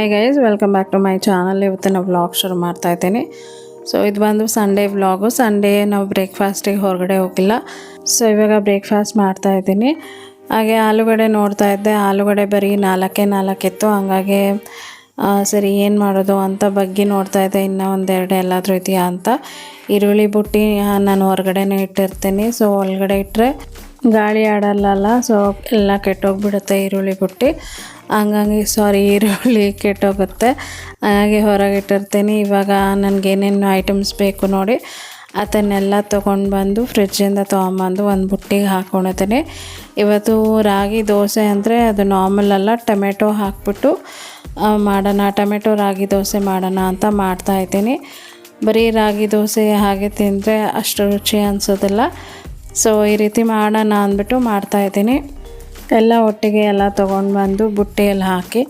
Hi guys welcome back to my channel ಇವತ್ತು ನಾವು vlog ಶುರು ಮಾಡ್ತಾ ಇದ್ದೀನಿ. ಸೊ ಇದು ಬಂದು ಸಂಡೇ ವ್ಲಾಗು ಸಂಡೇ ನಾವು ಬ್ರೇಕ್ಫಾಸ್ಟಿಗೆ ಹೊರಗಡೆ ಹೋಗಿಲ್ಲ. ಸೊ ಇವಾಗ ಬ್ರೇಕ್ಫಾಸ್ಟ್ ಮಾಡ್ತಾ ಇದ್ದೀನಿ. ಹಾಗೆ ಆಲೂಗಡೆ ನೋಡ್ತಾ ಇದ್ದೆ. ಆಲೂಗಡೆ ಬರೀ ನಾಲ್ಕೇ ನಾಲ್ಕಿತ್ತು ಹಂಗಾಗಿ ಸರಿ, ಏನು ಮಾಡೋದು ಅಂತ ಬಗ್ಗೆ ನೋಡ್ತಾ ಇದ್ದೆ. ಇನ್ನೂ ಒಂದೆರಡು ಎಲ್ಲಾದರೂ ಇದೆಯಾ ಅಂತ. ಈರುಳ್ಳಿ ಬುಟ್ಟಿ ನಾನು ಹೊರಗಡೆನೇ ಇಟ್ಟಿರ್ತೀನಿ. ಸೊ ಒಳಗಡೆ ಇಟ್ಟರೆ ಗಾಳಿ ಆಡಲ್ಲಲ್ಲ. ಸೊ ಎಲ್ಲ ಕೆಟ್ಟೋಗ್ಬಿಡುತ್ತೆ ಈರುಳ್ಳಿ ಬುಟ್ಟಿ. ಹಂಗಾಗಿ ಸಾರಿ, ಈರುಳ್ಳಿ ಕೆಟ್ಟೋಗುತ್ತೆ. ಹಾಗಾಗಿ ಹೊರಗೆ ಇಟ್ಟಿರ್ತೀನಿ. ಇವಾಗ ನನಗೇನೇನು ಐಟಮ್ಸ್ ಬೇಕು ನೋಡಿ, ಅದನ್ನೆಲ್ಲ ತೊಗೊಂಡು ಬಂದು ಫ್ರಿಜ್ಜಿಂದ ತೊಗೊಂಬಂದು ಒಂದು ಬುಟ್ಟಿಗೆ ಹಾಕ್ಕೊಂಡಿದ್ದೀನಿ ಇವತ್ತು ರಾಗಿ ದೋಸೆ ಅಂದರೆ ಅದು ನಾರ್ಮಲ್ ಅಲ್ಲ, ಟೊಮೆಟೊ ಹಾಕ್ಬಿಟ್ಟು ಮಾಡೋಣ, ಟೊಮೆಟೊ ರಾಗಿ ದೋಸೆ ಮಾಡೋಣ ಅಂತ ಮಾಡ್ತಾ ಇದ್ದೀನಿ. ಬರೀ ರಾಗಿ ದೋಸೆ ಹಾಗೆ ತಿಂದರೆ ಅಷ್ಟು ರುಚಿ ಅನಿಸೋದಿಲ್ಲ. ಸೊ ಈ ರೀತಿ ಮಾಡೋಣ ಅಂದ್ಬಿಟ್ಟು ಮಾಡ್ತಾಯಿದ್ದೀನಿ ಎಲ್ಲ ಒಟ್ಟಿಗೆ ಎಲ್ಲ ತೊಗೊಂಡು ಬಂದು ಬುಟ್ಟಿಯಲ್ಲಿ ಹಾಕಿ,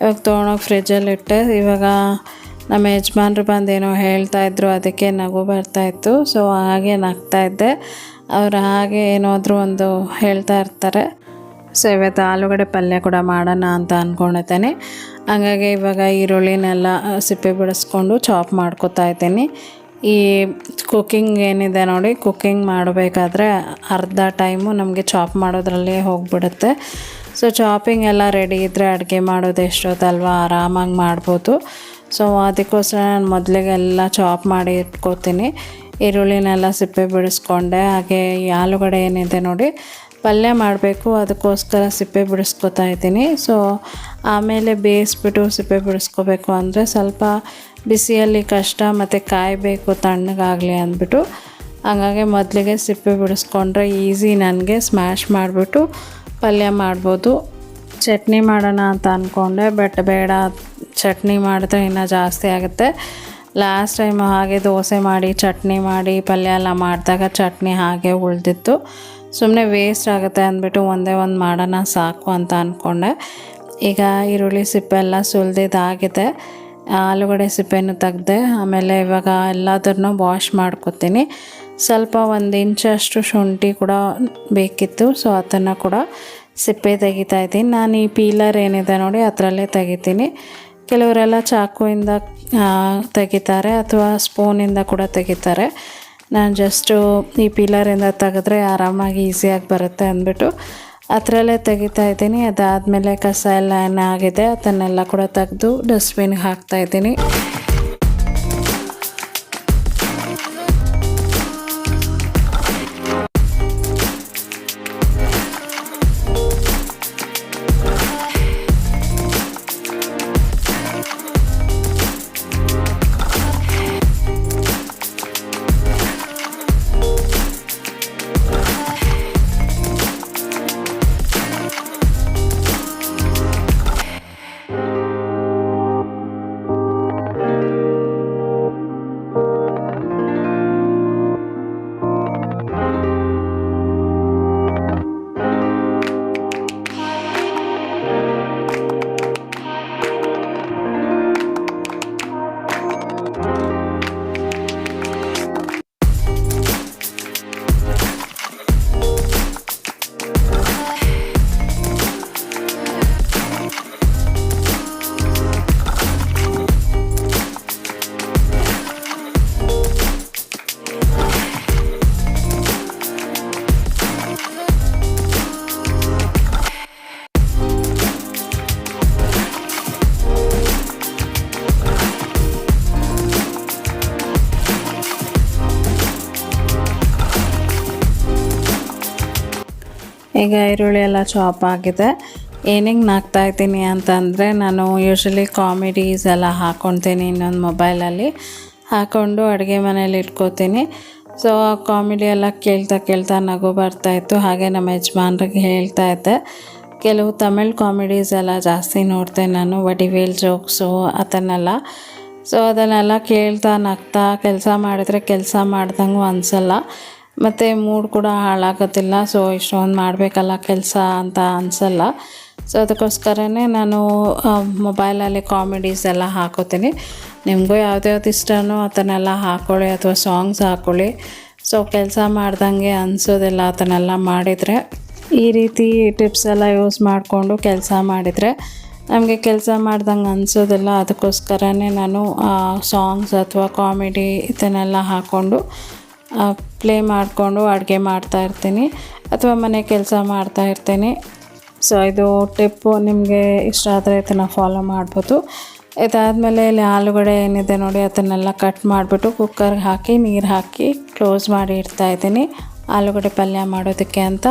ಇವಾಗ ತೊಗೊಂಡೋಗಿ ಫ್ರಿಜ್ಜಲ್ಲಿ ಇಟ್ಟೆ, ಇವಾಗ ನಮ್ಮ ಯಜಮಾನ್ರು ಬಂದು ಹೇಳ್ತಾ ಇದ್ರು, ಅದಕ್ಕೆ ನಗು ಬರ್ತಾಯಿತ್ತು ಸೊ ಹಾಗೆ ನಗ್ತಾ ಇದ್ದೆ. ಅವ್ರು ಹಾಗೆ ಏನಾದರೂ ಒಂದು ಹೇಳ್ತಾ ಇರ್ತಾರೆ. ಸೊ ಇವತ್ತು ಆಲೂಗಡ್ಡೆ ಪಲ್ಯ ಕೂಡ ಮಾಡೋಣ ಅಂತ ಅಂದ್ಕೊಂಡಿದ್ದೇನೆ ಹಂಗಾಗಿ ಇವಾಗ ಈರುಳ್ಳಿನೆಲ್ಲ ಸಿಪ್ಪೆ ಬಿಡಿಸ್ಕೊಂಡು ಚಾಪ್ ಮಾಡ್ಕೋತಾ ಇದ್ದೀನಿ. ಈ ಕುಕ್ಕಿಂಗ್ ಏನಿದೆ ನೋಡಿ ಕುಕ್ಕಿಂಗ್ ಮಾಡಬೇಕಾದ್ರೆ ಅರ್ಧ ಟೈಮು ನಮಗೆ ಚಾಪ್ ಮಾಡೋದ್ರಲ್ಲೇ ಹೋಗ್ಬಿಡುತ್ತೆ. ಸೊ ಚಾಪಿಂಗ್ ಎಲ್ಲ ರೆಡಿ ಇದ್ದರೆ ಅಡುಗೆ ಮಾಡೋದು ಎಷ್ಟೊತ್ತಲ್ವ? ಆರಾಮಾಗಿ ಮಾಡ್ಬೋದು. ಸೊ ಅದಕ್ಕೋಸ್ಕರ ನಾನು ಮೊದಲಿಗೆಲ್ಲ ಚಾಪ್ ಮಾಡಿ ಇಟ್ಕೋತೀನಿ. ಈರುಳ್ಳಿನೆಲ್ಲ ಸಿಪ್ಪೆ ಬಿಡಿಸ್ಕೊಂಡೆ. ಹಾಗೆ ಈ ಆಲೂಗಡೆ ಏನಿದೆ ನೋಡಿ, ಪಲ್ಯ ಮಾಡಬೇಕು, ಅದಕ್ಕೋಸ್ಕರ ಸಿಪ್ಪೆ ಬಿಡಿಸ್ಕೊತಾ ಇದ್ದೀನಿ. ಸೊ ಆಮೇಲೆ ಬೇಯಿಸ್ಬಿಟ್ಟು ಸಿಪ್ಪೆ ಬಿಡಿಸ್ಕೋಬೇಕು ಅಂದರೆ ಸ್ವಲ್ಪ ಬಿಸಿಯಲ್ಲಿ ಕಷ್ಟ ಮತ್ತು ಕಾಯಬೇಕು ತಣ್ಣಗಾಗಲಿ ಅಂದ್ಬಿಟ್ಟು ಹಂಗಾಗಿ ಮೊದಲಿಗೆ ಸಿಪ್ಪೆ ಬಿಡಿಸ್ಕೊಂಡ್ರೆ ಈಸಿ ನನಗೆ ಸ್ಮ್ಯಾಶ್ ಮಾಡಿಬಿಟ್ಟು ಪಲ್ಯ ಮಾಡ್ಬೋದು. ಚಟ್ನಿ ಮಾಡೋಣ ಅಂತ ಅಂದ್ಕೊಂಡೆ ಬಟ್ ಬೇಡ. ಚಟ್ನಿ ಮಾಡಿದ್ರೆ ಇನ್ನೂ ಜಾಸ್ತಿ ಆಗುತ್ತೆ. ಲಾಸ್ಟ್ ಟೈಮ್ ಹಾಗೆ ದೋಸೆ ಮಾಡಿ, ಚಟ್ನಿ ಮಾಡಿ, ಪಲ್ಯ ಎಲ್ಲ ಮಾಡಿದಾಗ ಚಟ್ನಿ ಹಾಗೆ ಉಳಿದಿತ್ತು. ಸುಮ್ಮನೆ ವೇಸ್ಟ್ ಆಗುತ್ತೆ ಅಂದ್ಬಿಟ್ಟು ಒಂದೇ ಒಂದು ಮಾಡೋಣ ಸಾಕು ಅಂತ ಅಂದ್ಕೊಂಡೆ ಈಗ ಈರುಳ್ಳಿ ಸಿಪ್ಪೆಲ್ಲ ಸುಲ್ದಿದ್ದಾಗಿದೆ. ಆಲೂಗಡ್ಡೆ ಸಿಪ್ಪೆಯನ್ನು ತೆಗ್ದೆ, ಆಮೇಲೆ ಇವಾಗ ಎಲ್ಲದನ್ನು ವಾಶ್ ಮಾಡ್ಕೊತೀನಿ. ಸ್ವಲ್ಪ ಒಂದು ಇಂಚಷ್ಟು ಶುಂಠಿ ಕೂಡ ಬೇಕಿತ್ತು ಸೊ ಅದನ್ನು ಕೂಡ ಸಿಪ್ಪೆ ತೆಗಿತಾ ಇದ್ದೀನಿ. ನಾನು ಈ ಪೀಲರ್ ಏನಿದೆ ನೋಡಿ ಅದರಲ್ಲೇ ತೆಗಿತೀನಿ. ಕೆಲವರೆಲ್ಲ ಚಾಕುವಿಂದ ತೆಗಿತಾರೆ ಅಥವಾ ಸ್ಪೂನಿಂದ ಕೂಡ ತೆಗಿತಾರೆ. ನಾನು ಜಸ್ಟು ಈ ಪೀಲರಿಂದ ತೆಗೆದ್ರೆ ಆರಾಮಾಗಿ ಈಸಿಯಾಗಿ ಬರುತ್ತೆ ಅಂದ್ಬಿಟ್ಟು ಅದರಲ್ಲೇ ತೆಗಿತಾ ಇದ್ದೀನಿ. ಅದಾದಮೇಲೆ ಕಸ ಎಲ್ಲ ಏನಾಗಿದೆ ಅದನ್ನೆಲ್ಲ ಕೂಡ ತೆಗೆದು ಡಸ್ಟ್ಬಿನ್ಗೆ ಹಾಕ್ತಾ ಈಗ ಈರುಳ್ಳಿ ಎಲ್ಲ ಚಾಪ್ ಆಗಿದೆ. ಏನಿಂಗ್ ನಾಗ್ತಾ ಇದ್ದೀನಿ ಅಂತಂದರೆ ನಾನು ಯೂಶ್ವಲಿ ಕಾಮಿಡೀಸ್ ಎಲ್ಲ ಹಾಕ್ಕೊತೀನಿ ಇನ್ನೊಂದು ಮೊಬೈಲಲ್ಲಿ ಹಾಕ್ಕೊಂಡು ಅಡುಗೆ ಮನೇಲಿ ಇಟ್ಕೋತೀನಿ. ಸೊ ಆ ಕಾಮಿಡಿ ಎಲ್ಲ ಕೇಳ್ತಾ ಕೇಳ್ತಾ ನಗು ಬರ್ತಾಯಿತ್ತು ಹಾಗೆ ನಮ್ಮ ಯಜಮಾನ್ರಿಗೆ ಹೇಳ್ತಾ ಇದ್ದೆ. ಕೆಲವು ತಮಿಳ್ ಕಾಮಿಡೀಸ್ ಎಲ್ಲ ಜಾಸ್ತಿ ನೋಡ್ತೇನೆ ನಾನು. ವಡಿವೇಲ್ ಜೋಕ್ಸು ಅದನ್ನೆಲ್ಲ. ಸೊ ಅದನ್ನೆಲ್ಲ ಕೇಳ್ತಾ ನಗ್ತಾ ಕೆಲಸ ಮಾಡಿದರೆ ಕೆಲಸ ಮಾಡ್ದಂಗೂ ಅನಿಸಲ್ಲ. ಮತ್ತು ಮೂಡ್ ಕೂಡ ಹಾಳಾಗೋದಿಲ್ಲ ಸೊ ಇಷ್ಟೊಂದು ಮಾಡಬೇಕಲ್ಲ ಕೆಲಸ ಅಂತ ಅನಿಸಲ್ಲ. ಸೊ ಅದಕ್ಕೋಸ್ಕರನೇ ನಾನು ಮೊಬೈಲಲ್ಲಿ ಕಾಮಿಡೀಸ್ ಎಲ್ಲ ಹಾಕೋತೀನಿ. ನಿಮಗೂ ಯಾವ್ದ್ಯಾವ್ದು ಇಷ್ಟನೋ ಅದನ್ನೆಲ್ಲ ಹಾಕ್ಕೊಳ್ಳಿ ಅಥವಾ ಸಾಂಗ್ಸ್ ಹಾಕ್ಕೊಳ್ಳಿ ಸೊ ಕೆಲಸ ಮಾಡ್ದಂಗೆ ಅನಿಸೋದಿಲ್ಲ ಅದನ್ನೆಲ್ಲ ಮಾಡಿದರೆ, ಈ ರೀತಿ ಟಿಪ್ಸ್ ಎಲ್ಲ ಯೂಸ್ ಮಾಡಿಕೊಂಡು ಕೆಲಸ ಮಾಡಿದರೆ ನಮಗೆ ಕೆಲಸ ಮಾಡ್ದಂಗೆ ಅನಿಸೋದಿಲ್ಲ. ಅದಕ್ಕೋಸ್ಕರನೇ ನಾನು ಸಾಂಗ್ಸ್ ಅಥವಾ ಕಾಮಿಡಿ ಇದನ್ನೆಲ್ಲ ಹಾಕ್ಕೊಂಡು ಪ್ಲೇ ಮಾಡಿಕೊಂಡು ಅಡುಗೆ ಮಾಡ್ತಾ ಇರ್ತೀನಿ ಅಥವಾ ಮನೆ ಕೆಲಸ ಮಾಡ್ತಾ ಇರ್ತೀನಿ. ಸೊ ಇದು ಟಿಪ್ಪು ನಿಮಗೆ ಇಷ್ಟ ಆದರೆ ಇದನ್ನು ಫಾಲೋ ಮಾಡ್ಬೋದು. ಇದಾದಮೇಲೆ ಇಲ್ಲಿ ಆಲೂಗಡೆ ಏನಿದೆ ನೋಡಿ, ಅದನ್ನೆಲ್ಲ ಕಟ್ ಮಾಡಿಬಿಟ್ಟು ಕುಕ್ಕರ್ಗೆ ಹಾಕಿ, ನೀರು ಹಾಕಿ ಕ್ಲೋಸ್ ಮಾಡಿ ಇಡ್ತಾ ಇದ್ದೀನಿ. ಆಲೂಗಡೆ ಪಲ್ಯ ಮಾಡೋದಕ್ಕೆ ಅಂತ.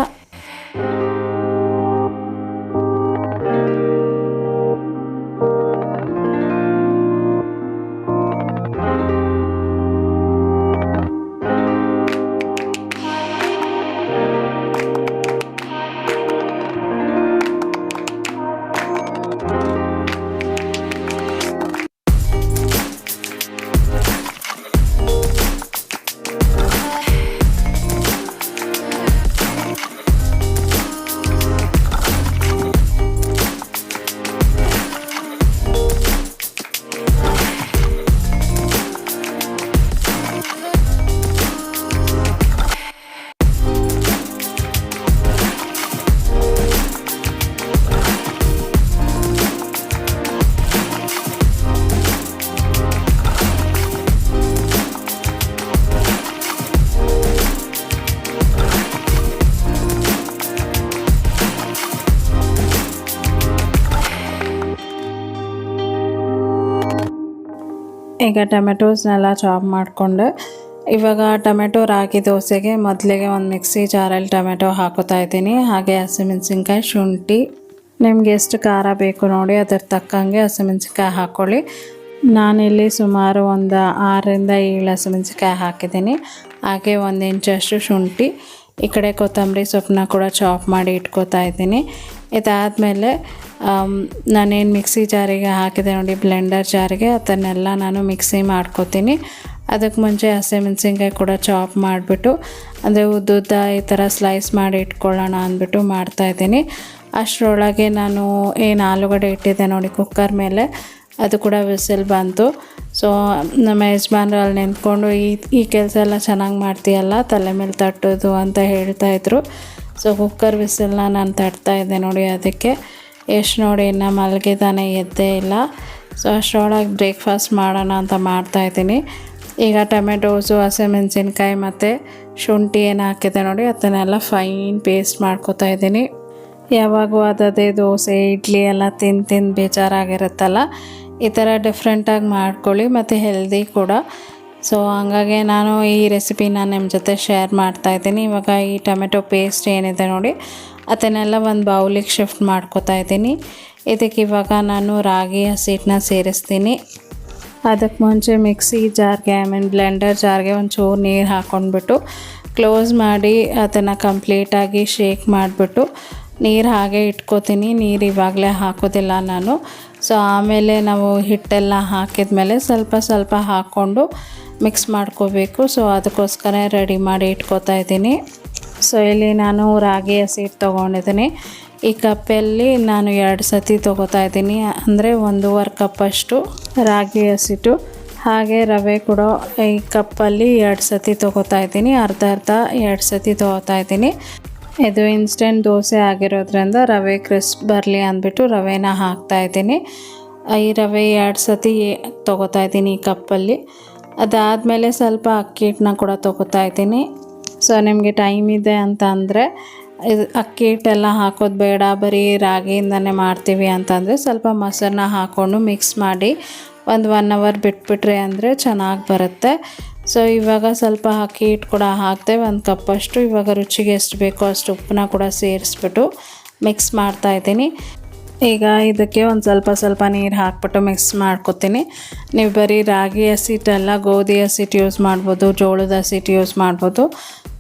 ಈಗ ಟೊಮೆಟೋಸ್ನೆಲ್ಲ ಚಾಪ್ ಮಾಡಿಕೊಂಡು ಇವಾಗ ಟೊಮೆಟೊ ರಾಗಿ ದೋಸೆಗೆ ಮೊದಲಿಗೆ ಒಂದು ಮಿಕ್ಸಿ ಜಾರಲ್ಲಿ ಟೊಮೆಟೊ ಹಾಕೋತಾ ಇದ್ದೀನಿ. ಹಾಗೆ ಹಸಿಮೆಣ್ಸಿನ್ಕಾಯಿ, ಶುಂಠಿ. ನಿಮ್ಗೆ ಎಷ್ಟು ಖಾರ ಬೇಕು ನೋಡಿ ಅದರ ತಕ್ಕಂಗೆ ಹಸಿಮೆಣಸಿನ್ಕಾಯಿ ಹಾಕ್ಕೊಳ್ಳಿ ನಾನಿಲ್ಲಿ ಸುಮಾರು ಒಂದು ಆರರಿಂದ ಏಳು ಹಸಿಮೆಣ್ಸಿನ್ಕಾಯಿ ಹಾಕಿದ್ದೀನಿ. ಹಾಗೆ ಒಂದು ಇಂಚಷ್ಟು ಶುಂಠಿ. ಈ ಕಡೆ ಕೊತ್ತಂಬರಿ ಸೊಪ್ಪನ್ನ ಕೂಡ ಚಾಪ್ ಮಾಡಿ ಇಟ್ಕೋತಾ ಇದ್ದೀನಿ. ಇದಾದಮೇಲೆ ನಾನೇನು ಮಿಕ್ಸಿ ಜಾರಿಗೆ ಹಾಕಿದೆ ನೋಡಿ ಬ್ಲೆಂಡರ್ ಜಾರಿಗೆ, ಅದನ್ನೆಲ್ಲ ನಾನು ಮಿಕ್ಸಿ ಮಾಡ್ಕೋತೀನಿ. ಅದಕ್ಕೆ ಮುಂಚೆ ಹಸಿಮೆಣ್ಸಿನ್ಕಾಯಿ ಕೂಡ ಚಾಪ್ ಮಾಡಿಬಿಟ್ಟು, ಅಂದರೆ ಉದ್ದುದ್ದ ಈ ಥರ ಸ್ಲೈಸ್ ಮಾಡಿ ಇಟ್ಕೊಳ್ಳೋಣ ಅಂದ್ಬಿಟ್ಟು ಮಾಡ್ತಾಯಿದ್ದೀನಿ ಅಷ್ಟರೊಳಗೆ ನಾನು ಏನು ಆಲೂಗಡ್ಡೆ ಇಟ್ಟಿದ್ದೆ ನೋಡಿ ಕುಕ್ಕರ್ ಮೇಲೆ. ಅದು ಕೂಡ ವಿಸಿಲ್ ಬಂತು. ಸೊ ನಮ್ಮ ಯಜಮಾನ್ರು ಅಲ್ಲಿ ನಿಂತ್ಕೊಂಡು, ಈ ಈ ಕೆಲಸ ಎಲ್ಲ ಚೆನ್ನಾಗಿ ಮಾಡ್ತೀಯಲ್ಲ, ತಲೆ ಮೇಲೆ ತಟ್ಟೋದು ಅಂತ ಹೇಳ್ತಾಯಿದ್ರು ಸೊ ಕುಕ್ಕರ್ ವಿಸಿಲ್ನ ನಾನು ತಟ್ತಾ ಇದ್ದೆ ನೋಡಿ ಅದಕ್ಕೆ. ಎಷ್ಟು ನೋಡಿ ಇನ್ನು ಮಲಗಿದಾನೆ, ಎದ್ದೇ ಇಲ್ಲ. ಸೊ ಅಷ್ಟರೊಳಗೆ ಬ್ರೇಕ್ಫಾಸ್ಟ್ ಮಾಡೋಣ ಅಂತ ಮಾಡ್ತಾಯಿದ್ದೀನಿ ಈಗ ಟೊಮೆಟೋಸು ಹಸಿಮೆಣಸಿನ್ಕಾಯಿ ಮತ್ತು ಶುಂಠಿ ಏನು ಹಾಕಿದೆ ನೋಡಿ, ಅದನ್ನೆಲ್ಲ ಫೈನ್ ಪೇಸ್ಟ್ ಮಾಡ್ಕೋತಾ ಇದ್ದೀನಿ. ಯಾವಾಗೂ ಅದೇ ದೋಸೆ, ಇಡ್ಲಿ ಎಲ್ಲ ತಿಂದು ತಿಂದು ಬೇಜಾರಾಗಿರುತ್ತಲ್ಲ. ಈ ಥರ ಡಿಫ್ರೆಂಟಾಗಿ ಮಾಡ್ಕೊಳ್ಳಿ ಮತ್ತು ಹೆಲ್ದಿ ಕೂಡ. ಸೊ ಹಂಗಾಗಿ ನಾನು ಈ ರೆಸಿಪಿನ ನಿಮ್ಮ ಜೊತೆ ಶೇರ್ ಮಾಡ್ತಾ ಇದ್ದೀನಿ. ಇವಾಗ ಈ ಟೊಮೆಟೊ ಪೇಸ್ಟ್ ಏನಿದೆ ನೋಡಿ, ಅದನ್ನೆಲ್ಲ ಒಂದು ಬೌಲಿಗೆ ಶಿಫ್ಟ್ ಮಾಡ್ಕೋತಾ ಇದ್ದೀನಿ. ಇದಕ್ಕೆ ಇವಾಗ ನಾನು ರಾಗಿ ಹಸಿಟ್ಟನ್ನ ಸೇರಿಸ್ತೀನಿ. ಅದಕ್ಕೆ ಮುಂಚೆ ಮಿಕ್ಸಿ ಜಾರ್ಗೆ ಐ ಮೀನ್ ಬ್ಲೆಂಡರ್ ಜಾರ್ಗೆ ಒಂಚೂರು ನೀರು ಹಾಕ್ಕೊಂಡ್ಬಿಟ್ಟು ಕ್ಲೋಸ್ ಮಾಡಿ ಅದನ್ನು ಕಂಪ್ಲೀಟಾಗಿ ಶೇಕ್ ಮಾಡಿಬಿಟ್ಟು, ನೀರು ಹಾಗೆ ಇಟ್ಕೋತೀನಿ. ನೀರು ಇವಾಗಲೇ ಹಾಕೋದಿಲ್ಲ ನಾನು. ಸೊ ಆಮೇಲೆ ನಾವು ಹಿಟ್ಟೆಲ್ಲ ಹಾಕಿದ ಮೇಲೆ ಸ್ವಲ್ಪ ಸ್ವಲ್ಪ ಹಾಕ್ಕೊಂಡು ಮಿಕ್ಸ್ ಮಾಡ್ಕೋಬೇಕು. ಸೊ ಅದಕ್ಕೋಸ್ಕರ ರೆಡಿ ಮಾಡಿ ಇಟ್ಕೋತಾ ಇದ್ದೀನಿ. ಸೊ ಇಲ್ಲಿ ನಾನು ರಾಗಿ ಹಸಿಟ್ಟು ತೊಗೊಂಡಿದ್ದೀನಿ. ಈ ಕಪ್ಪಲ್ಲಿ ನಾನು ಎರಡು ಸತಿ ತೊಗೋತಾ ಇದ್ದೀನಿ. ಅಂದರೆ ಒಂದೂವರೆ ಕಪ್ಪಷ್ಟು ರಾಗಿ ಹಸಿಟ್ಟು ಹಾಗೆ ರವೆ ಕೂಡ ಈ ಕಪ್ಪಲ್ಲಿ ಎರಡು ಸತಿ ತೊಗೋತಾ ಇದ್ದೀನಿ. ಅರ್ಧ ಅರ್ಧ ಎರಡು ಸತಿ ತೊಗೋತಾ ಇದ್ದೀನಿ. ಇದು ಇನ್ಸ್ಟೆಂಟ್ ದೋಸೆ ಆಗಿರೋದ್ರಿಂದ ರವೆ ಕ್ರಿಸ್ಪ್ ಬರಲಿ ಅಂದ್ಬಿಟ್ಟು ರವೆನ ಹಾಕ್ತಾ ಇದ್ದೀನಿ. ಈ ರವೆ ಎರಡು ಸತಿ ತೊಗೋತಾ ಇದ್ದೀನಿ ಈ ಕಪ್ಪಲ್ಲಿ. ಅದಾದಮೇಲೆ ಸ್ವಲ್ಪ ಅಕ್ಕಿ ಹಿಟ್ಟನ್ನ ಕೂಡ ತೊಗೋತಾ ಇದ್ದೀನಿ. ಸೊ ನಿಮಗೆ ಟೈಮ್ ಇದೆ ಅಂತ ಅಂದರೆ ಇದು ಅಕ್ಕಿ ಹಿಟ್ಟೆಲ್ಲ ಹಾಕೋದು ಬೇಡ, ಬರೀ ರಾಗಿಯಿಂದನೇ ಮಾಡ್ತೀವಿ ಅಂತಂದರೆ ಸ್ವಲ್ಪ ಮೊಸರನ್ನ ಹಾಕ್ಕೊಂಡು ಮಿಕ್ಸ್ ಮಾಡಿ ಒಂದು ಒನ್ ಅವರ್ ಬಿಟ್ಬಿಟ್ರೆ ಅಂದರೆ ಚೆನ್ನಾಗಿ ಬರುತ್ತೆ. ಸೊ ಇವಾಗ ಸ್ವಲ್ಪ ಅಕ್ಕಿ ಹಿಟ್ಟು ಕೂಡ ಹಾಕ್ತೆ ಒಂದು ಕಪ್ಪಷ್ಟು ಇವಾಗ ರುಚಿಗೆ ಎಷ್ಟು ಬೇಕೋ ಅಷ್ಟು ಉಪ್ಪನ್ನ ಕೂಡ ಸೇರಿಸ್ಬಿಟ್ಟು ಮಿಕ್ಸ್ ಮಾಡ್ತಾ ಇದ್ದೀನಿ. ಈಗ ಇದಕ್ಕೆ ಒಂದು ಸ್ವಲ್ಪ ಸ್ವಲ್ಪ ನೀರು ಹಾಕ್ಬಿಟ್ಟು ಮಿಕ್ಸ್ ಮಾಡ್ಕೊತೀನಿ. ನೀವು ಬರೀ ರಾಗಿ ಹಸಿಟ್ಟಲ್ಲ ಗೋಧಿ ಹಸಿಟ್ಟು ಯೂಸ್ ಮಾಡ್ಬೋದು, ಜೋಳದ ಹಸಿಟ್ಟು ಯೂಸ್ ಮಾಡ್ಬೋದು.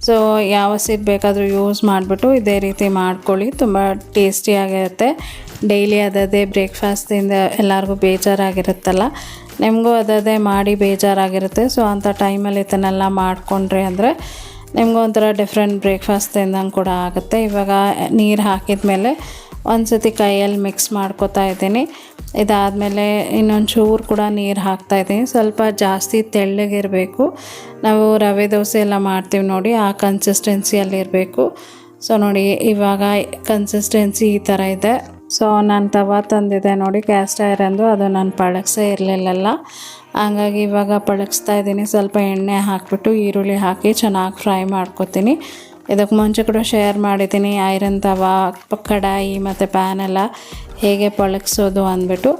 ಸೊ ಯಾವ ಹಸಿಟ್ಟು ಬೇಕಾದರೂ ಯೂಸ್ ಮಾಡಿಬಿಟ್ಟು ಇದೇ ರೀತಿ ಮಾಡ್ಕೊಳ್ಳಿ. ತುಂಬ ಟೇಸ್ಟಿಯಾಗಿರುತ್ತೆ ಡೈಲಿ ಅದದೇ ಬ್ರೇಕ್ಫಾಸ್ಟಿಂದ ಎಲ್ಲರಿಗೂ ಬೇಜಾರಾಗಿರುತ್ತಲ್ಲ. ನಿಮಗೂ ಅದೇ ಮಾಡಿ ಬೇಜಾರಾಗಿರುತ್ತೆ. ಸೊ ಅಂಥ ಟೈಮಲ್ಲಿ ಇದನ್ನೆಲ್ಲ ಮಾಡಿಕೊಂಡ್ರಿ ಅಂದರೆ ನಿಮಗೂ ಒಂಥರ ಡಿಫ್ರೆಂಟ್ ಬ್ರೇಕ್ಫಾಸ್ಟ್ ತಿಂದಂಗೆ ಕೂಡ ಆಗುತ್ತೆ. ಇವಾಗ ನೀರು ಹಾಕಿದ ಮೇಲೆ ಒಂದು ಸತಿ ಕೈಯಲ್ಲಿ ಮಿಕ್ಸ್ ಮಾಡ್ಕೋತಾ ಇದ್ದೀನಿ. ಇದಾದಮೇಲೆ ಇನ್ನೊಂದು ಚೂರು ಕೂಡ ನೀರು ಹಾಕ್ತಾಯಿದ್ದೀನಿ ಸ್ವಲ್ಪ ಜಾಸ್ತಿ ತೆಳ್ಳಗಿರಬೇಕು. ನಾವು ರವೆ ದೋಸೆ ಎಲ್ಲ ಮಾಡ್ತೀವಿ ನೋಡಿ, ಆ ಕನ್ಸಿಸ್ಟೆನ್ಸಿಯಲ್ಲಿರಬೇಕು ಸೊ ನೋಡಿ, ಇವಾಗ ಕನ್ಸಿಸ್ಟೆನ್ಸಿ ಈ ಥರ ಇದೆ. ಸೊ ನಾನು ತವ ತಂದಿದ್ದೆ ನೋಡಿ ಕ್ಯಾಸ್ಟ್ ಅಂದು ಅದು ನಾನು ಪಳಗ್ಸೇ ಇರಲಿಲ್ಲಲ್ಲ. ಹಂಗಾಗಿ ಇವಾಗ ಪಳಗಿಸ್ತಾ ಇದ್ದೀನಿ. ಸ್ವಲ್ಪ ಎಣ್ಣೆ ಹಾಕಿಬಿಟ್ಟು ಈರುಳ್ಳಿ ಹಾಕಿ ಚೆನ್ನಾಗಿ ಫ್ರೈ ಮಾಡ್ಕೊತೀನಿ. ಇದಕ್ಕೆ ಮುಂಚೆ ಕೂಡ ಶೇರ್ ಮಾಡಿದ್ದೀನಿ. ಐರನ್ ತವ, ಕಡಾಯಿ ಮತ್ತು ಪ್ಯಾನ್ ಎಲ್ಲ ಹೇಗೆ ಪಳಗಿಸೋದು ಅಂದ್ಬಿಟ್ಟು.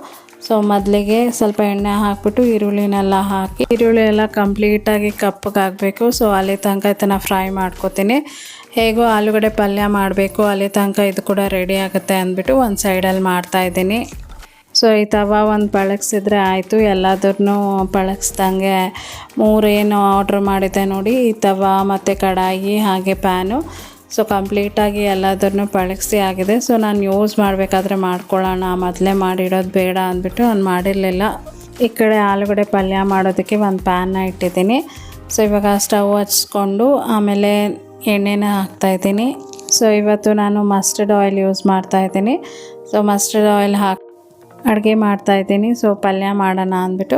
ಸೊ ಮೊದಲಿಗೆ ಸ್ವಲ್ಪ ಎಣ್ಣೆ ಹಾಕ್ಬಿಟ್ಟು ಈರುಳ್ಳಿನೆಲ್ಲ ಹಾಕಿ, ಈರುಳ್ಳಿ ಎಲ್ಲ ಕಂಪ್ಲೀಟಾಗಿ ಕಪ್ಪಗಾಗಬೇಕು ಸೊ ಅಲ್ಲಿ ತನಕ ಇದನ್ನು ಫ್ರೈ ಮಾಡ್ಕೊತೀನಿ. ಹೇಗೋ ಆಲೂಗಡ್ಡೆ ಪಲ್ಯ ಮಾಡಬೇಕು, ಅಲ್ಲಿ ತನಕ ಇದು ಕೂಡ ರೆಡಿ ಆಗುತ್ತೆ ಅಂದ್ಬಿಟ್ಟು ಒಂದು ಸೈಡಲ್ಲಿ ಮಾಡ್ತಾಯಿದ್ದೀನಿ ಸೊ ಈ ತವ ಒಂದು ಪಳಗಿಸಿದ್ರೆ ಆಯಿತು. ಎಲ್ಲದನ್ನು ಪಳಗಿಸ್ದಂಗೆ ಮೂರೇನು ಆರ್ಡ್ರ್ ಮಾಡಿದ್ದೆ ನೋಡಿ, ಈ ತವ ಮತ್ತು ಕಡಾಯಿ ಹಾಗೆ ಪ್ಯಾನು ಸೊ ಕಂಪ್ಲೀಟಾಗಿ ಎಲ್ಲದನ್ನು ಪಳಗಿಸಿ ಆಗಿದೆ. ಸೊ ನಾನು ಯೂಸ್ ಮಾಡಬೇಕಾದ್ರೆ ಮಾಡ್ಕೊಳ್ಳೋಣ. ಮೊದಲೇ ಮಾಡಿಡೋದು ಬೇಡ ಅಂದ್ಬಿಟ್ಟು ನಾನು ಮಾಡಿರಲಿಲ್ಲ. ಈ ಕಡೆ ಆಲೂಗಡ್ಡೆ ಪಲ್ಯ ಮಾಡೋದಕ್ಕೆ ಒಂದು ಪ್ಯಾನ್ನ ಇಟ್ಟಿದ್ದೀನಿ. ಸೊ ಇವಾಗ ಸ್ಟವ್ ಹಚ್ಕೊಂಡು ಆಮೇಲೆ ಎಣ್ಣೆನ ಹಾಕ್ತಾಯಿದ್ದೀನಿ ಸೊ ಇವತ್ತು ನಾನು ಮಸ್ಟರ್ಡ್ ಆಯಿಲ್ ಯೂಸ್ ಮಾಡ್ತಾಯಿದ್ದೀನಿ ಸೊ ಮಸ್ಟರ್ಡ್ ಆಯಿಲ್ ಹಾಕಿ ಅಡುಗೆ ಮಾಡ್ತಾಯಿದ್ದೀನಿ ಸೊ ಪಲ್ಯ ಮಾಡೋಣ ಅಂದ್ಬಿಟ್ಟು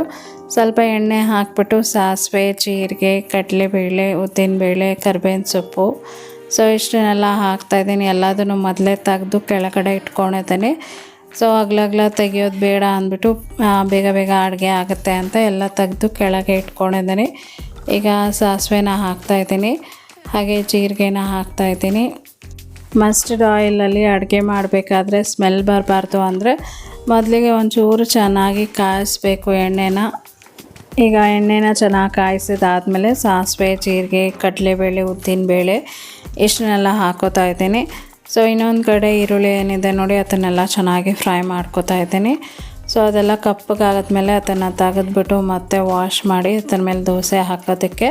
ಸ್ವಲ್ಪ ಎಣ್ಣೆ ಹಾಕ್ಬಿಟ್ಟು ಸಾಸಿವೆ, ಜೀರಿಗೆ, ಕಡಲೆಬೇಳೆ, ಉದ್ದಿನಬೇಳೆ, ಕರ್ಬೇವಿನ ಸೊಪ್ಪು. ಸೊ ಇಷ್ಟನ್ನೆಲ್ಲ ಹಾಕ್ತಾಯಿದ್ದೀನಿ ಎಲ್ಲದನ್ನು ಮೊದಲೇ ತೆಗೆದು ಕೆಳಗಡೆ ಇಟ್ಕೊಂಡಿದ್ದೀನಿ. ಸೊ ಅಗ್ಲಗ್ಲ ತೆಗಿಯೋದು ಬೇಡ ಅಂದ್ಬಿಟ್ಟು ಬೇಗ ಬೇಗ ಅಡುಗೆ ಆಗುತ್ತೆ ಅಂತ ಎಲ್ಲ ತೆಗೆದು ಕೆಳಗೆ ಇಟ್ಕೊಂಡಿದ್ದೀನಿ. ಈಗ ಸಾಸಿವೆನ ಹಾಕ್ತಾಯಿದ್ದೀನಿ ಹಾಗೆ ಜೀರಿಗೆನ ಹಾಕ್ತಾ ಇದ್ದೀನಿ. ಮಸ್ಟರ್ಡ್ ಆಯಿಲಲ್ಲಿ ಅಡುಗೆ ಮಾಡಬೇಕಾದ್ರೆ ಸ್ಮೆಲ್ ಬರಬಾರ್ದು ಅಂದರೆ ಮೊದಲಿಗೆ ಒಂಚೂರು ಚೆನ್ನಾಗಿ ಕಾಯಿಸ್ಬೇಕು ಎಣ್ಣೆನ. ಈಗ ಎಣ್ಣೆನ ಚೆನ್ನಾಗಿ ಕಾಯಿಸಿದಾದಮೇಲೆ ಸಾಸಿವೆ, ಜೀರಿಗೆ, ಕಡಲೆಬೇಳೆ, ಉದ್ದಿನಬೇಳೆ ಇಷ್ಟನ್ನೆಲ್ಲ ಹಾಕೋತಾ ಇದ್ದೀನಿ. ಸೊ ಇನ್ನೊಂದು ಕಡೆ ಈರುಳ್ಳಿ ಏನಿದೆ ನೋಡಿ, ಅದನ್ನೆಲ್ಲ ಚೆನ್ನಾಗಿ ಫ್ರೈ ಮಾಡ್ಕೋತಾ ಇದ್ದೀನಿ. ಸೊ ಅದೆಲ್ಲ ಕಪ್ಪಗಾಗದ್ಮೇಲೆ ಅದನ್ನು ತೆಗೆದ್ಬಿಟ್ಟು ಮತ್ತೆ ವಾಶ್ ಮಾಡಿ, ಅದ್ರ ಮೇಲೆ ದೋಸೆ ಹಾಕೋದಕ್ಕೆ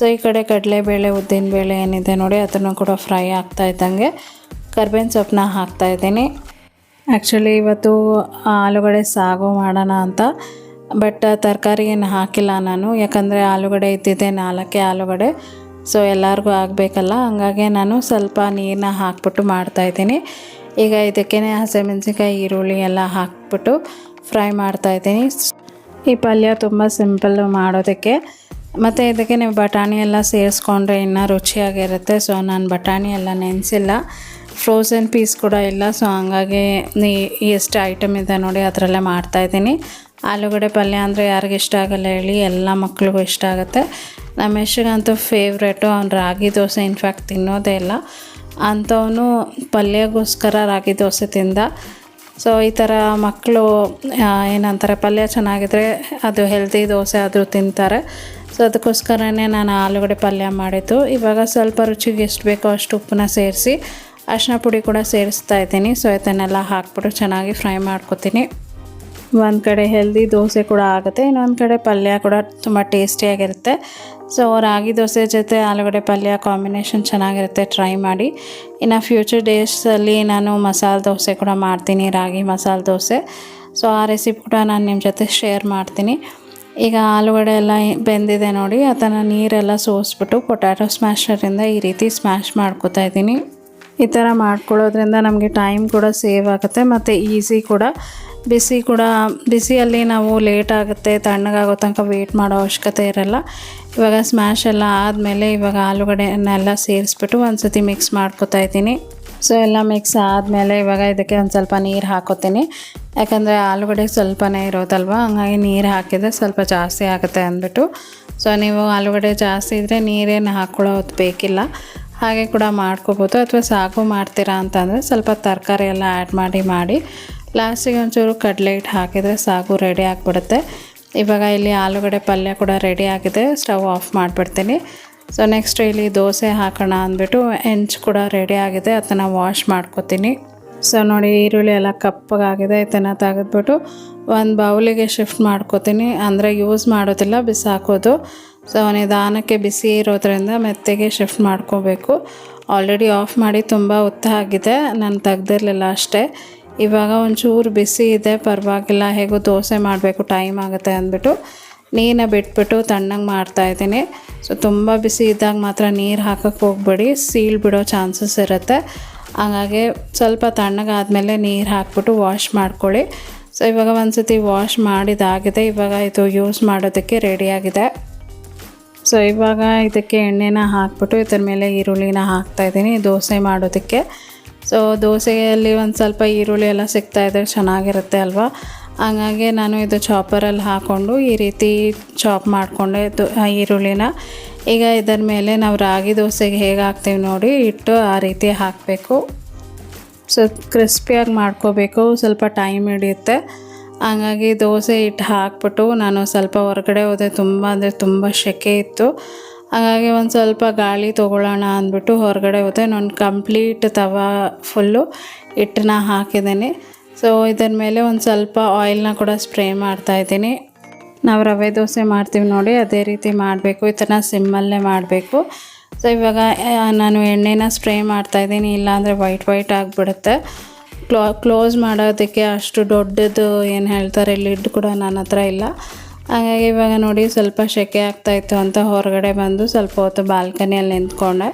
ಸೊ ಈ ಕಡೆ ಕಡಲೆಬೇಳೆ, ಉದ್ದಿನಬೇಳೆ ಏನಿದೆ ನೋಡಿ, ಅದನ್ನು ಕೂಡ ಫ್ರೈ ಆಗ್ತಾ ಇದ್ದಂಗೆ ಕರ್ಬೇವಿನ ಸೊಪ್ಪನ್ನ ಹಾಕ್ತಾ ಇದ್ದೀನಿ. ಆ್ಯಕ್ಚುಲಿ ಇವತ್ತು ಆಲೂಗಡೆ ಸಾಗು ಮಾಡೋಣ ಅಂತ ಬಟ್ ತರಕಾರಿ ಏನು ಹಾಕಿಲ್ಲ ನಾನು. ಯಾಕಂದರೆ ಆಲೂಗಡೆ ಇದ್ದಿದ್ದೆ ನಾಲ್ಕೇ ಆಲೂಗಡೆ ಸೊ ಎಲ್ಲರಿಗೂ ಆಗಬೇಕಲ್ಲ. ಹಂಗಾಗಿ ನಾನು ಸ್ವಲ್ಪ ನೀರನ್ನ ಹಾಕ್ಬಿಟ್ಟು ಮಾಡ್ತಾಯಿದ್ದೀನಿ ಈಗ ಇದಕ್ಕೇ ಹಸಿಮೆಣಸಿನ್ಕಾಯಿ, ಈರುಳ್ಳಿ ಎಲ್ಲ ಹಾಕ್ಬಿಟ್ಟು ಫ್ರೈ ಮಾಡ್ತಾಯಿದ್ದೀನಿ ಈ ಪಲ್ಯ ತುಂಬ ಸಿಂಪಲ್ಲು ಮಾಡೋದಕ್ಕೆ. ಮತ್ತು ಇದಕ್ಕೆ ನೀವು ಬಟಾಣಿ ಎಲ್ಲ ಸೇರಿಸ್ಕೊಂಡ್ರೆ ಇನ್ನೂ ರುಚಿಯಾಗಿರುತ್ತೆ. ಸೊ ನಾನು ಬಟಾಣಿ ಎಲ್ಲ ನೆನೆಸಿಲ್ಲ. ಫ್ರೋಝನ್ ಪೀಸ್ ಕೂಡ ಇಲ್ಲ. ಸೊ ಹಂಗಾಗಿ ನೀ ಎಷ್ಟು ಐಟಮ್ ಇದೆ ನೋಡಿ ಅದರಲ್ಲೇ ಮಾಡ್ತಾಯಿದ್ದೀನಿ ಆಲೂಗಡ್ಡೆ ಪಲ್ಯ ಅಂದರೆ ಯಾರಿಗೆ ಇಷ್ಟ ಆಗಲ್ಲ ಹೇಳಿ, ಎಲ್ಲ ಮಕ್ಳಿಗೂ ಇಷ್ಟ ಆಗುತ್ತೆ. ನಮ್ಮ ಯಶಗಂತೂ ಫೇವ್ರೇಟು ಅವ್ನು ರಾಗಿ ದೋಸೆ ಇನ್ಫ್ಯಾಕ್ಟ್ ತಿನ್ನೋದೇ ಇಲ್ಲ. ಅಂಥವನು ಪಲ್ಯಗೋಸ್ಕರ ರಾಗಿ ದೋಸೆ ತಿಂದ. ಸೊ ಈ ಥರ ಮಕ್ಕಳು ಏನಂತಾರೆ, ಪಲ್ಯ ಚೆನ್ನಾಗಿದ್ರೆ ಅದು ಹೆಲ್ದಿ ದೋಸೆ ಆದರೂ ತಿಂತಾರೆ. ಸೊ ಅದಕ್ಕೋಸ್ಕರನೇ ನಾನು ಆಲೂಗಡೆ ಪಲ್ಯ ಮಾಡಿದ್ದು. ಇವಾಗ ಸ್ವಲ್ಪ ರುಚಿಗೆ ಎಷ್ಟು ಬೇಕೋ ಅಷ್ಟು ಉಪ್ಪನ್ನ ಸೇರಿಸಿ ಅರಿಶಿನ ಪುಡಿ ಕೂಡ ಸೇರಿಸ್ತಾ ಇದ್ದೀನಿ. ಸೊ ಇದನ್ನೆಲ್ಲ ಹಾಕ್ಬಿಟ್ಟು ಚೆನ್ನಾಗಿ ಫ್ರೈ ಮಾಡ್ಕೊತೀನಿ. ಒಂದು ಕಡೆ ಹೆಲ್ದಿ ದೋಸೆ ಕೂಡ ಆಗುತ್ತೆ, ಇನ್ನೊಂದು ಕಡೆ ಪಲ್ಯ ಕೂಡ ತುಂಬ ಟೇಸ್ಟಿಯಾಗಿರುತ್ತೆ ಸೊ ರಾಗಿ ದೋಸೆ ಜೊತೆ ಆಲೂಗಡೆ ಪಲ್ಯ ಕಾಂಬಿನೇಷನ್ ಚೆನ್ನಾಗಿರುತ್ತೆ ಟ್ರೈ ಮಾಡಿ. ಇನ್ನು ಫ್ಯೂಚರ್ ಡೇಸಲ್ಲಿ ನಾನು ಮಸಾಲೆ ದೋಸೆ ಕೂಡ ಮಾಡ್ತೀನಿ, ರಾಗಿ ಮಸಾಲೆ ದೋಸೆ. ಸೊ ಆ ರೆಸಿಪಿ ಕೂಡ ನಾನು ನಿಮ್ಮ ಜೊತೆ ಶೇರ್ ಮಾಡ್ತೀನಿ. ಈಗ ಆಲೂಗಡೆ ಎಲ್ಲ ಬೆಂದಿದೆ ನೋಡಿ, ಅದನ್ನು ನೀರೆಲ್ಲ ಸೋಸ್ಬಿಟ್ಟು ಪೊಟ್ಯಾಟೊ ಸ್ಮ್ಯಾಶರಿಂದ ಈ ರೀತಿ ಸ್ಮ್ಯಾಶ್ ಮಾಡ್ಕೊತಾ ಇದ್ದೀನಿ. ಈ ಥರ ಮಾಡ್ಕೊಳ್ಳೋದ್ರಿಂದ ನಮಗೆ ಟೈಮ್ ಕೂಡ ಸೇವ್ ಆಗುತ್ತೆ ಮತ್ತು ಈಸಿ ಕೂಡ. ಬಿಸಿ ಕೂಡ, ಬಿಸಿಯಲ್ಲಿ ನಾವು ಲೇಟ್ ಆಗುತ್ತೆ, ತಣ್ಣಗಾಗೋ ತನಕ ವೇಟ್ ಮಾಡೋ ಅವಶ್ಯಕತೆ ಇರಲ್ಲ. ಇವಾಗ ಸ್ಮ್ಯಾಶ್ ಎಲ್ಲ ಆದಮೇಲೆ ಇವಾಗ ಆಲೂಗಡೆಯನ್ನೆಲ್ಲ ಸೇರಿಸ್ಬಿಟ್ಟು ಒಂದು ಸತಿ ಮಿಕ್ಸ್ ಮಾಡ್ಕೊತಾ ಇದ್ದೀನಿ. ಸೊ ಎಲ್ಲ ಮಿಕ್ಸ್ ಆದಮೇಲೆ ಇವಾಗ ಇದಕ್ಕೆ ಒಂದು ಸ್ವಲ್ಪ ನೀರು ಹಾಕೋತೀನಿ. ಯಾಕಂದರೆ ಆಲೂಗಡ್ಡೆ ಸ್ವಲ್ಪನೇ ಇರೋದಲ್ವ, ಹಂಗಾಗಿ ನೀರು ಹಾಕಿದರೆ ಸ್ವಲ್ಪ ಜಾಸ್ತಿ ಆಗುತ್ತೆ ಅಂದ್ಬಿಟ್ಟು. ಸೊ ನೀವು ಆಲೂಗಡ್ಡೆ ಜಾಸ್ತಿ ಇದ್ದರೆ ನೀರೇನು ಹಾಕ್ಕೊಳ್ಳೋದು ಬೇಕಿಲ್ಲ. ಹಾಗೆ ಕೂಡ ಮಾಡ್ಕೋಬೋದು. ಅಥವಾ ಸಾಗು ಮಾಡ್ತೀರಾ ಅಂತಂದರೆ ಸ್ವಲ್ಪ ತರಕಾರಿ ಎಲ್ಲ ಆ್ಯಡ್ ಮಾಡಿ ಮಾಡಿ. ಲಾಸ್ಟಿಗೆ ಒಂಚೂರು ಕಡಲೆ ಹಿಟ್ಟು ಹಾಕಿದರೆ ಸಾಗು ರೆಡಿ ಆಗಿಬಿಡುತ್ತೆ. ಇವಾಗ ಇಲ್ಲಿ ಆಲೂಗಡ್ಡೆ ಪಲ್ಯ ಕೂಡ ರೆಡಿ ಆಗಿದೆ. ಸ್ಟವ್ ಆಫ್ ಮಾಡಿಬಿಡ್ತೀನಿ. ಸೊ ನೆಕ್ಸ್ಟ್ ಇಲ್ಲಿ ದೋಸೆ ಹಾಕೋಣ ಅಂದ್ಬಿಟ್ಟು ಹೆಂಚು ಕೂಡ ರೆಡಿ ಆಗಿದೆ. ಅದನ್ನು ವಾಶ್ ಮಾಡ್ಕೊತೀನಿ. ಸೊ ನೋಡಿ ಈರುಳ್ಳಿ ಎಲ್ಲ ಕಪ್ಪಗಾಗಿದೆ ಇದನ್ನು ತೆಗೆದ್ಬಿಟ್ಟು ಒಂದು ಬೌಲಿಗೆ ಶಿಫ್ಟ್ ಮಾಡ್ಕೋತೀನಿ. ಅಂದರೆ ಯೂಸ್ ಮಾಡೋದಿಲ್ಲ, ಬಿಸಾಕೋದು. ಸೊ ನಿಧಾನಕ್ಕೆ ಬಿಸಿ ಇರೋದ್ರಿಂದ ಮೆತ್ತಗೆ ಶಿಫ್ಟ್ ಮಾಡ್ಕೋಬೇಕು. ಆಲ್ರೆಡಿ ಆಫ್ ಮಾಡಿ ತುಂಬ ಉತ್ತ ಆಗಿದೆ. ನಾನು ತೆಗ್ದಿರಲಿಲ್ಲ ಅಷ್ಟೇ. ಇವಾಗ ಒಂಚೂರು ಬಿಸಿ ಇದೆ, ಪರವಾಗಿಲ್ಲ. ಹೇಗೂ ದೋಸೆ ಮಾಡಬೇಕು ಟೈಮ್ ಆಗುತ್ತೆ ಅಂದ್ಬಿಟ್ಟು. ನೀರನ್ನ ಬಿಟ್ಬಿಟ್ಟು ತಣ್ಣಗೆ ಮಾಡ್ತಾಯಿದ್ದೀನಿ ಸೊ ತುಂಬ ಬಿಸಿ ಇದ್ದಾಗ ಮಾತ್ರ ನೀರು ಹಾಕೋಕ್ಕೆ ಹೋಗ್ಬೇಡಿ. ಸೀಲ್ ಬಿಡೋ ಚಾನ್ಸಸ್ ಇರುತ್ತೆ. ಹಾಗಾಗಿ ಸ್ವಲ್ಪ ತಣ್ಣಗಾದಮೇಲೆ ನೀರು ಹಾಕ್ಬಿಟ್ಟು ವಾಶ್ ಮಾಡ್ಕೊಳ್ಳಿ. ಸೊ ಇವಾಗ ಒಂದು ಸತಿ ವಾಶ್ ಮಾಡಿದಾಗಿದೆ. ಇವಾಗ ಇದು ಯೂಸ್ ಮಾಡೋದಕ್ಕೆ ರೆಡಿಯಾಗಿದೆ ಸೊ ಇವಾಗ ಇದಕ್ಕೆ ಎಣ್ಣೆನ ಹಾಕ್ಬಿಟ್ಟು ಇದ್ರ ಮೇಲೆ ಈರುಳ್ಳಿನ ಹಾಕ್ತಾಯಿದ್ದೀನಿ ದೋಸೆ ಮಾಡೋದಕ್ಕೆ. ಸೊ ದೋಸೆಯಲ್ಲಿ ಒಂದು ಸ್ವಲ್ಪ ಈರುಳ್ಳಿ ಎಲ್ಲ ಸಿಗ್ತಾ ಇದ್ರೆ ಚೆನ್ನಾಗಿರುತ್ತೆ ಅಲ್ವಾ? ಹಂಗಾಗಿ ನಾನು ಇದು ಚಾಪರಲ್ಲಿ ಹಾಕ್ಕೊಂಡು ಈ ರೀತಿ ಚಾಪ್ ಮಾಡಿಕೊಂಡೆ ಈರುಳ್ಳಿನ. ಈಗ ಇದರ ಮೇಲೆ ನಾವು ರಾಗಿ ದೋಸೆಗೆ ಹೇಗೆ ಹಾಕ್ತೀವಿ ನೋಡಿ, ಇಟ್ಟು ಆ ರೀತಿ ಹಾಕಬೇಕು. ಸೊ, ಕ್ರಿಸ್ಪಿಯಾಗಿ ಮಾಡ್ಕೋಬೇಕು, ಸ್ವಲ್ಪ ಟೈಮ್ ಹಿಡಿಯುತ್ತೆ. ಹಂಗಾಗಿ ದೋಸೆ ಹಿಟ್ಟು ಹಾಕ್ಬಿಟ್ಟು ನಾನು ಸ್ವಲ್ಪ ಹೊರಗಡೆ ಹೋದೆ, ತುಂಬ ಅಂದರೆ ತುಂಬ ಸೆಕೆ ಇತ್ತು. ಹಾಗಾಗಿ ಒಂದು ಸ್ವಲ್ಪ ಗಾಳಿ ತೊಗೊಳ್ಳೋಣ ಅಂದ್ಬಿಟ್ಟು ಹೊರಗಡೆ ಹೋದೆ. ನಾನು ಕಂಪ್ಲೀಟ್ ತವ ಫುಲ್ಲು ಹಿಟ್ಟನ್ನ ಹಾಕಿದ್ದೀನಿ. ಸೊ ಇದರ ಮೇಲೆ ಒಂದು ಸ್ವಲ್ಪ ಆಯಿಲ್ನ ಕೂಡ ಸ್ಪ್ರೇ ಮಾಡ್ತಾಯಿದ್ದೀನಿ ನಾವು ರವೆ ದೋಸೆ ಮಾಡ್ತೀವಿ ನೋಡಿ, ಅದೇ ರೀತಿ ಮಾಡಬೇಕು. ಈ ಥರ ಸಿಮ್ಮಲ್ಲೇ ಮಾಡಬೇಕು. ಸೊ ಇವಾಗ ನಾನು ಎಣ್ಣೆನ ಸ್ಪ್ರೇ ಮಾಡ್ತಾಯಿದ್ದೀನಿ ಇಲ್ಲಾಂದರೆ ವೈಟ್ ವೈಟ್ ಆಗಿಬಿಡುತ್ತೆ. ಕ್ಲೋ ಕ್ಲೋಸ್ ಮಾಡೋದಕ್ಕೆ ಅಷ್ಟು ದೊಡ್ಡದು ಏನು ಹೇಳ್ತಾರೆ ಲಿಡ್ ಕೂಡ ನನ್ನ ಹತ್ರ ಇಲ್ಲ. ಹಾಗಾಗಿ ಇವಾಗ ನೋಡಿ, ಸ್ವಲ್ಪ ಸೆಕೆ ಆಗ್ತಾಯಿತ್ತು ಅಂತ ಹೊರಗಡೆ ಬಂದು ಸ್ವಲ್ಪ ಹೊತ್ತು ಬಾಲ್ಕನಿಯಲ್ಲಿ ನಿಂತ್ಕೊಂಡೆ.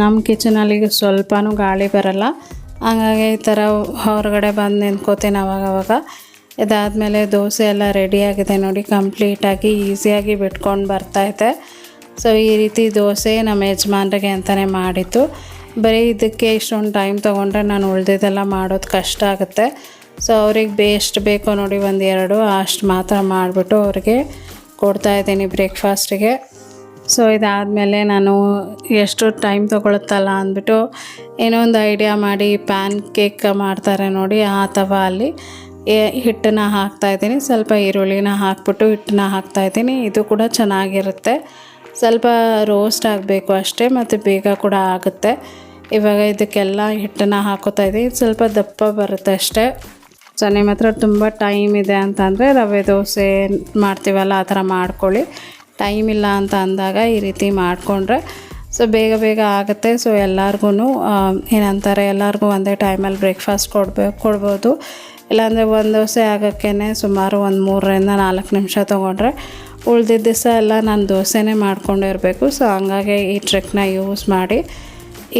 ನಮ್ಮ ಕಿಚನಲ್ಲಿ ಸ್ವಲ್ಪನೂ ಗಾಳಿ ಬರಲ್ಲ. ಹಂಗಾಗಿ ಈ ಥರ ಹೊರಗಡೆ ಬಂದು ನಿಂತ್ಕೋತೀನಿ ಅವಾಗವಾಗ ಇದಾದಮೇಲೆ ದೋಸೆ ಎಲ್ಲ ರೆಡಿಯಾಗಿದೆ ನೋಡಿ ಕಂಪ್ಲೀಟಾಗಿ ಈಸಿಯಾಗಿ ಬಿಟ್ಕೊಂಡು ಬರ್ತೈತೆ ಸೊ ಈ ರೀತಿ ದೋಸೆ ನಮ್ಮ ಯಜಮಾನ್ರಿಗೆ ಅಂತಲೇ ಮಾಡಿತ್ತು ಬರೀ ಇದಕ್ಕೆ ಇಷ್ಟೊಂದು ಟೈಮ್ ತೊಗೊಂಡ್ರೆ ನಾನು ಉಳ್ದಿದ್ದೆಲ್ಲ ಮಾಡೋದು ಕಷ್ಟ ಆಗುತ್ತೆ. ಸೊ ಅವ್ರಿಗೆ ಬೇಸ್ಟ್ ಬೇಕೋ ನೋಡಿ ಒಂದು ಎರಡು ಅಷ್ಟು ಮಾತ್ರ ಮಾಡಿಬಿಟ್ಟು ಅವ್ರಿಗೆ ಕೊಡ್ತಾಯಿದ್ದೀನಿ ಬ್ರೇಕ್ಫಾಸ್ಟಿಗೆ ಸೊ ಇದಾದಮೇಲೆ ನಾನು ಎಷ್ಟು ಟೈಮ್ ತೊಗೊಳುತ್ತಲ್ಲ ಅಂದ್ಬಿಟ್ಟು ಏನೋ ಒಂದು ಐಡಿಯಾ ಮಾಡಿ ಪ್ಯಾನ್ ಕೇಕ್ ಮಾಡ್ತಾರೆ ನೋಡಿ ಆ ತವ ಅಲ್ಲಿ. ಹಿಟ್ಟನ್ನ ಹಾಕ್ತಾಯಿದ್ದೀನಿ ಸ್ವಲ್ಪ ಈರುಳ್ಳಿನ ಹಾಕ್ಬಿಟ್ಟು ಹಿಟ್ಟನ್ನ ಹಾಕ್ತಾಯಿದ್ದೀನಿ ಇದು ಕೂಡ ಚೆನ್ನಾಗಿರುತ್ತೆ. ಸ್ವಲ್ಪ ರೋಸ್ಟ್ ಆಗಬೇಕು ಅಷ್ಟೇ, ಮತ್ತು ಬೇಗ ಕೂಡ ಆಗುತ್ತೆ. ಇವಾಗ ಇದಕ್ಕೆಲ್ಲ ಹಿಟ್ಟನ್ನು ಹಾಕೋತಾ ಇದ್ದೀನಿ. ಸ್ವಲ್ಪ ದಪ್ಪ ಬರುತ್ತೆ ಅಷ್ಟೇ. ಸೊ ನಿಮ್ಮ ಹತ್ರ ತುಂಬ ಟೈಮ್ ಇದೆ ಅಂತಂದರೆ ರವೆ ದೋಸೆ ಮಾಡ್ತೀವಲ್ಲ, ಆ ಥರ ಮಾಡ್ಕೊಳ್ಳಿ. ಟೈಮ್ ಇಲ್ಲ ಅಂತ ಅಂದಾಗ ಈ ರೀತಿ ಮಾಡಿಕೊಂಡ್ರೆ ಸೊ ಬೇಗ ಬೇಗ ಆಗುತ್ತೆ. ಸೊ ಎಲ್ಲರಿಗೂ ಏನಂತಾರೆ, ಎಲ್ಲರಿಗೂ ಒಂದೇ ಟೈಮಲ್ಲಿ ಬ್ರೇಕ್ಫಾಸ್ಟ್ ಕೊಡ್ಬೇಕು ಕೊಡ್ಬೋದು. ಇಲ್ಲಾಂದರೆ ಒಂದು ದೋಸೆ ಆಗೋಕ್ಕೇ ಸುಮಾರು ಒಂದು ಮೂರರಿಂದ ನಾಲ್ಕು ನಿಮಿಷ ತೊಗೊಂಡ್ರೆ ಉಳ್ದಿದ್ದ ದಿವಸ ಎಲ್ಲ ನಾನು ದೋಸೆನೇ ಮಾಡ್ಕೊಂಡಿರಬೇಕು ಸೊ ಹಂಗಾಗಿ ಈ ಟ್ರಿಕ್ನ ಯೂಸ್ ಮಾಡಿ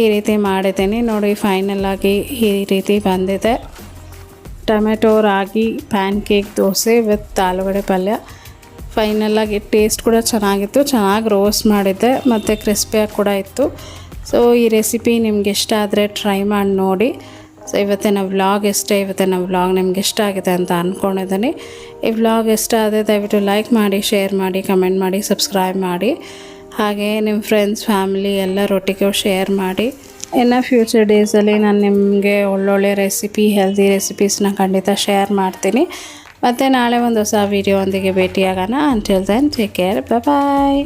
ಈ ರೀತಿ ಮಾಡಿದ್ದೀನಿ. ನೋಡಿ ಫೈನಲ್ ಆಗಿ ಈ ರೀತಿ ಬಂದಿದೆ. Tomato, ragi pancake dosa with ಆಲೂಗಡೆ ಪಲ್ಯ. ಫೈನಲಾಗಿ ಟೇಸ್ಟ್ ಕೂಡ ಚೆನ್ನಾಗಿತ್ತು. ಚೆನ್ನಾಗಿ ರೋಸ್ಟ್ ಮಾಡಿದ್ದೆ. ಮತ್ತು ಕ್ರಿಸ್ಪಿಯಾಗಿ ಕೂಡ ಇತ್ತು. ಸೊ ಈ ರೆಸಿಪಿ ನಿಮ್ಗೆ ಇಷ್ಟ ಆದರೆ ಟ್ರೈ ಮಾಡಿ ನೋಡಿ. ಸೊ ಇವತ್ತಿನ ವ್ಲಾಗ್ ಇಷ್ಟೇ ಇವತ್ತಿನ ವ್ಲಾಗ್ ನಿಮ್ಗೆ ಇಷ್ಟ ಆಗಿದೆ ಅಂತ ಅಂದ್ಕೊಂಡಿದ್ದೀನಿ ಈ ವ್ಲಾಗ್ ಇಷ್ಟ ಆದರೆ ದಯವಿಟ್ಟು ಲೈಕ್ ಮಾಡಿ ಶೇರ್ ಮಾಡಿ ಕಮೆಂಟ್ ಮಾಡಿ ಸಬ್ಸ್ಕ್ರೈಬ್ ಮಾಡಿ. ಹಾಗೆ ನಿಮ್ಮ ಫ್ರೆಂಡ್ಸ್ ಫ್ಯಾಮಿಲಿ ಎಲ್ಲರೊಟ್ಟಿಗೆ ಶೇರ್ ಮಾಡಿ. ಇನ್ನು ಫ್ಯೂಚರ್ ಡೇಸಲ್ಲಿ ನಾನು ನಿಮಗೆ ಒಳ್ಳೊಳ್ಳೆ ರೆಸಿಪಿ ಹೆಲ್ದಿ ರೆಸಿಪೀಸ್ನ ಖಂಡಿತ ಶೇರ್ ಮಾಡ್ತೀನಿ. ಮತ್ತು ನಾಳೆ ಒಂದು ಹೊಸ ವೀಡಿಯೋ ಒಂದಿಗೆ ಭೇಟಿಯಾಗೋಣ until then take care bye